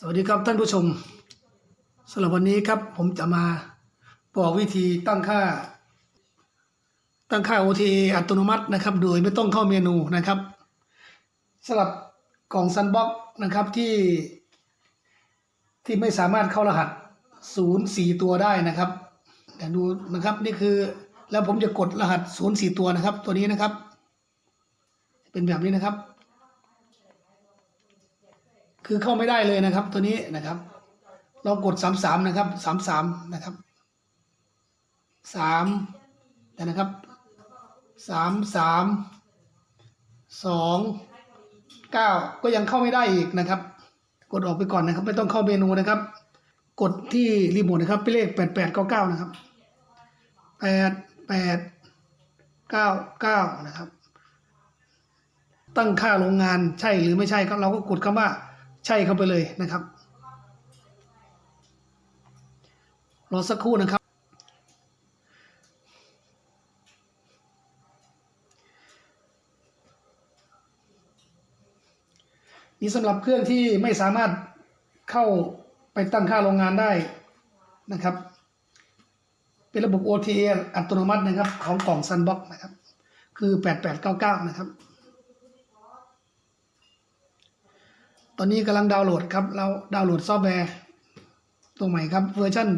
สวัสดีครับท่านผู้ชมสำหรับวันนี้ครับผมจะมาบอกวิธีตั้งค่า ตั้งค่า OTA อัตโนมัตินะครับ โดยไม่ต้องเข้าเมนูนะครับสำหรับกล่องซันบ็อกนะครับที่ ที่ไม่สามารถเข้ารหัสศูนย์สี่ตัวได้นะครับเดี๋ยวดูนะครับนี่คือแล้วผมจะกดรหัสศูนย์สี่ตัวนะครับ ตัวนี้นะครับ เป็นแบบนี้นะครับ คือเข้าไม่ได้เลยนะครับ ตัวนี้นะครับ เรากดสามสามนะครับสามสามนะครับสามนะครับสามสามสองเก้าก็ยังเข้าไม่ได้อีกนะครับ กดออกไปก่อนนะครับ ไม่ต้องเข้าเมนูนะครับ กดที่รีโมทนะครับเป็นเลขแปดแปดเก้าเก้านะครับแปดแปดเก้าเก้านะครับ ตั้งค่าโรงงานใช่หรือไม่ใช่ก็เราก็กดคำว่า ใช่เข้าไปเลยนะครับ รอสักครู่นะครับ นี่สำหรับเครื่องที่ไม่สามารถเข้าไปตั้งค่าโรงงานได้นะครับ เป็นระบบ OTA อัตโนมัตินะครับ ของกล่อง Sunbox นะครับ คือ 8899 นะครับ ตอนนี้กำลังดาวน์โหลดครับ เราดาวน์โหลดซอฟต์แวร์ตัวใหม่ครับ เวอร์ชัน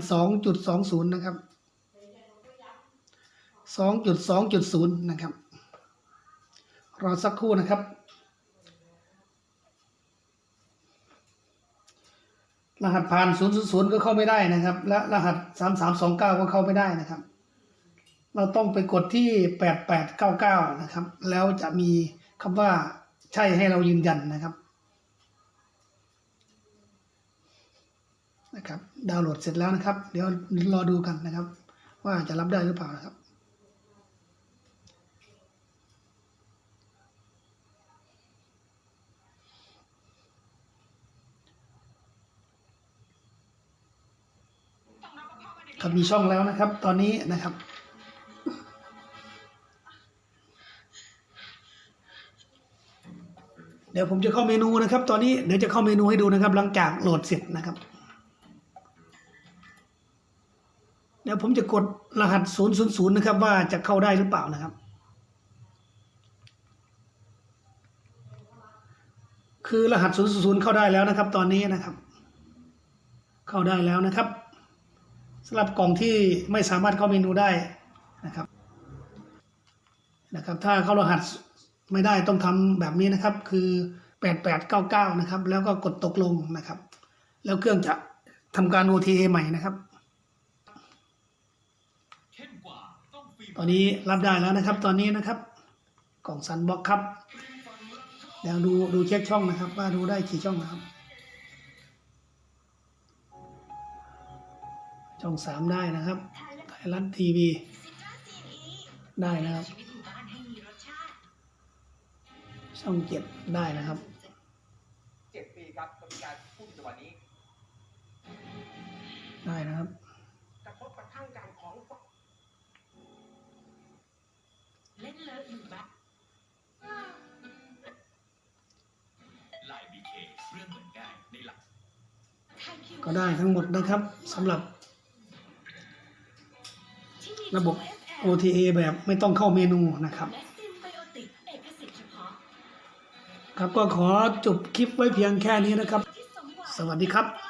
2.20 นะครับ 2.2.0 นะครับ รอสักครู่นะครับ รหัสผ่าน 000 ก็เข้าไม่ได้นะครับ และรหัส 3329 ก็เข้าไม่ได้นะครับ เราต้องไปกดที่ 8899 นะครับ แล้วจะมีคำว่าใช่ให้เรายืนยันนะครับ นะครับ ดาวน์โหลดเสร็จแล้วนะครับ เดี๋ยวรอดูกันนะครับ ว่าจะรับได้หรือเปล่านะครับครับมีช่องแล้วนะครับ ตอนนี้นะครับ เดี๋ยวผมจะเข้าเมนูนะครับ ตอนนี้เดี๋ยวจะเข้าเมนูให้ดูนะครับ หลังจากโหลดเสร็จนะครับ เดี๋ยวผมจะกดรหัส 000 นะครับ ว่าจะเข้าได้หรือเปล่านะครับ คือรหัส 000 เข้าได้แล้วนะครับ ตอนนี้นะครับ เข้าได้แล้วนะครับสำหรับกล่องที่ไม่สามารถเข้าเมนูได้นะครับนะครับ ถ้าเข้ารหัสไม่ได้ต้องทำแบบนี้นะครับ คือ 8899 นะครับ แล้วก็กดตกลงนะครับ แล้วเครื่องจะทำการ OTA ใหม่นะครับ ตอนนี้รับได้แล้วนะครับ ตอนนี้นะครับ กล่องซันบ็อกครับเดี๋ยวดูดูเช็คช่องนะครับ ว่าดูได้กี่ช่องนะครับ ช่องสามได้นะครับไทยรัฐทีวีได้นะครับ ช่องเจ็ดได้นะครับเจ็ดปีครับก็มีการพูดในวันนี้ ได้นะครับ ก็ได้ทั้งหมดนะครับสำหรับระบบ OTA แบบไม่ต้องเข้าเมนูนะครับ ครับก็ขอจบคลิปไว้เพียงแค่นี้นะครับ สวัสดีครับ